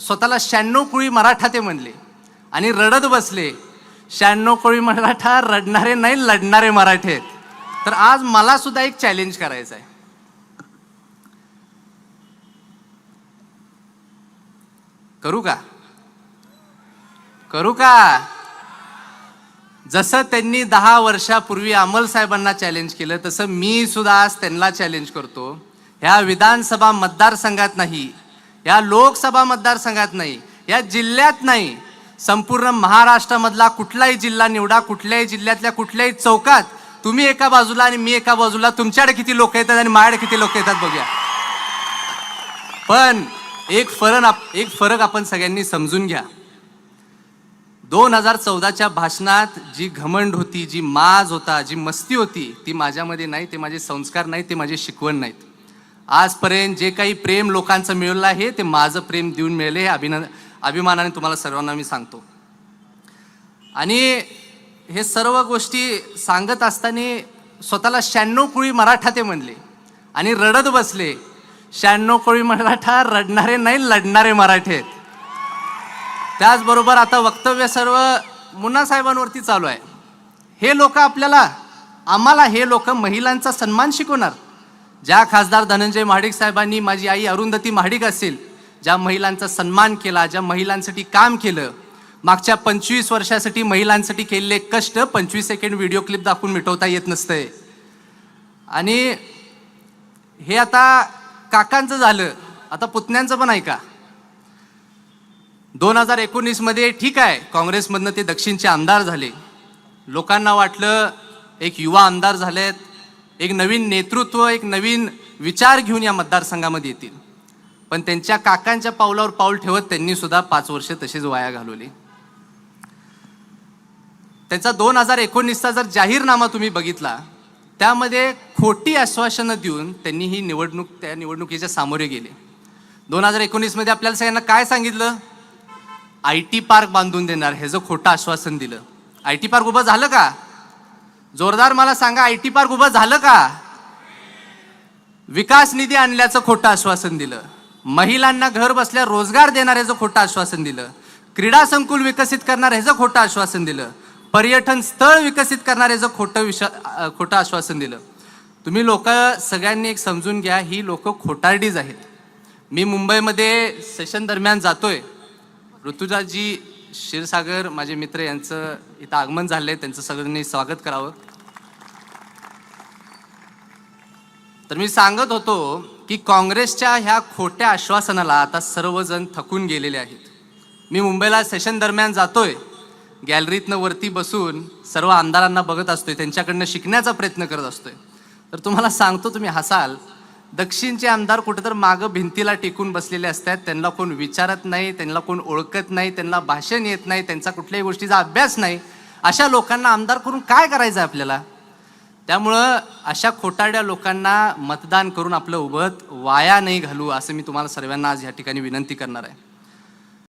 स्वतःला शहाण्णव कुळी मराठा ते म्हणले आणि रडत बसले. शहाण्णव कोळी मराठा रडणारे नाही लढणारे मराठे आहेत. तर आज मला सुद्धा एक चॅलेंज करायचं आहे. करू का? करू का? जसं त्यांनी दहा वर्षापूर्वी अमल साहेबांना चॅलेंज केलं तसं मी सुद्धा आज त्यांना चॅलेंज करतो. ह्या विधानसभा मतदारसंघात नाही या लोकसभा मतदारसंघात नाही या जिल्ह्यात नाही संपूर्ण महाराष्ट्रामधला कुठलाही जिल्हा निवडा कुठल्याही जिल्ह्यातल्या कुठल्याही चौकात तुम्ही एका बाजूला आणि मी एका बाजूला तुमच्याकडे किती लोक येतात आणि माझ्याकडे किती लोक येतात बघूया. पण एक फरक आप- एक फरक आपण सगळ्यांनी समजून घ्या. दोन हजार चौदाच्या भाषणात जी घमंड होती जी माज होता जी मस्ती होती ती माझ्यामध्ये नाही ते माझे संस्कार नाही ते माझे शिकवण नाहीत. आजपर्यंत जे काही प्रेम लोकांचं मिळलं आहे ते माझं प्रेम देऊन मिळेल हे अभिनंद अभिमानाने तुम्हाला सर्वांना मी सांगतो. आणि हे सर्व गोष्टी सांगत असताना स्वतःला शहाण्णव कुळी मराठा ते म्हणले. आणि रडत बसले. शहाण्णव कोळी मराठा रडणारे नाही लढणारे मराठे आहेत. त्याचबरोबर आता वक्तव्य सर्व मुन्ना साहेबांवरती चालू आहे. हे लोक आपल्याला आम्हाला हे लोक महिलांचा सन्मान शिकवणार. ज्या खासदार धनंजय महाडिक साहेबांनी माझी आई अरुंधती महाडिक असेल ज्या महिलांचा सन्मान केला ज्या महिलांसाठी काम केलं मागच्या पंचवीस वर्षासाठी महिलांसाठी केलेले कष्ट पंचवीस सेकंड व्हिडिओ क्लिप दाखवून मिटवता येत नसतंय. आणि हे आता काकांचं झालं आता पुतण्यांचं पण ऐका दोन हजार एकोणीसमध्ये ठीक आहे काँग्रेसमधनं ते दक्षिणचे आमदार झाले. लोकांना वाटलं एक युवा आमदार झालेत एक नवीन नेतृत्व एक नवीन विचार घेऊन या मतदारसंघामध्ये येतील. पण त्यांच्या काकांच्या पावलावर पाऊल ठेवत त्यांनी सुद्धा पाच वर्ष तसेच वाया घालवली. त्यांचा दोन हजार एकोणीसचा जर जाहीरनामा तुम्ही बघितला त्यामध्ये खोटी आश्वासनं देऊन त्यांनी ही निवडणूक त्या निवडणुकीच्या सामोरे गेले. दोन हजार एकोणीसमध्ये आपल्याला सगळ्यांना काय सांगितलं? आय टी पार्क बांधून देणार ह्याचं खोटं आश्वासन दिलं. आय टी पार्क उभं झालं का? जोरदार मला सांगा आय टी पार्क उभं झालं का? विकास निधी आणल्याचं खोटं आश्वासन दिलं. महिलांना घर बसल्या रोजगार देणाऱ्याचं खोटं आश्वासन दिलं. क्रीडा संकुल विकसित करणार ह्याचं खोटं आश्वासन दिलं. पर्यटन स्थळ विकसित करणाऱ्याचं खोटं विश खोटं आश्वासन दिलं. तुम्ही लोक सगळ्यांनी एक समजून घ्या ही लोक खोटारडीज आहेत. मी मुंबईमध्ये सेशन दरम्यान जातोय. ऋतुजाजी क्षीरसागर माझे मित्र यांचं इथं आगमन झालं आहे त्यांचं सगळ्यांनी स्वागत करावं. तर मी सांगत होतो की काँग्रेसच्या ह्या खोट्या आश्वासनाला आता सर्वजण थकून गेलेले आहेत. मी मुंबईला सेशन दरम्यान जातोय. गॅलरीतनं वरती बसून सर्व आमदारांना बघत असतोय. त्यांच्याकडनं शिकण्याचा प्रयत्न करत असतोय. तर तुम्हाला सांगतो तुम्ही हसाल दक्षिणचे आमदार कुठं तर मागं भिंतीला टेकून बसलेले असतात. त्यांना कोण विचारत नाही त्यांना कोण ओळखत नाही त्यांना भाषण येत नाही त्यांचा कुठल्याही गोष्टीचा अभ्यास नाही. अशा लोकांना आमदार करून काय करायचं आहे आपल्याला? त्यामुळं अशा खोटाड्या लोकांना मतदान करून आपलं उभत वाया नाही घालू असं मी तुम्हाला सर्वांना आज या ठिकाणी विनंती करणार आहे.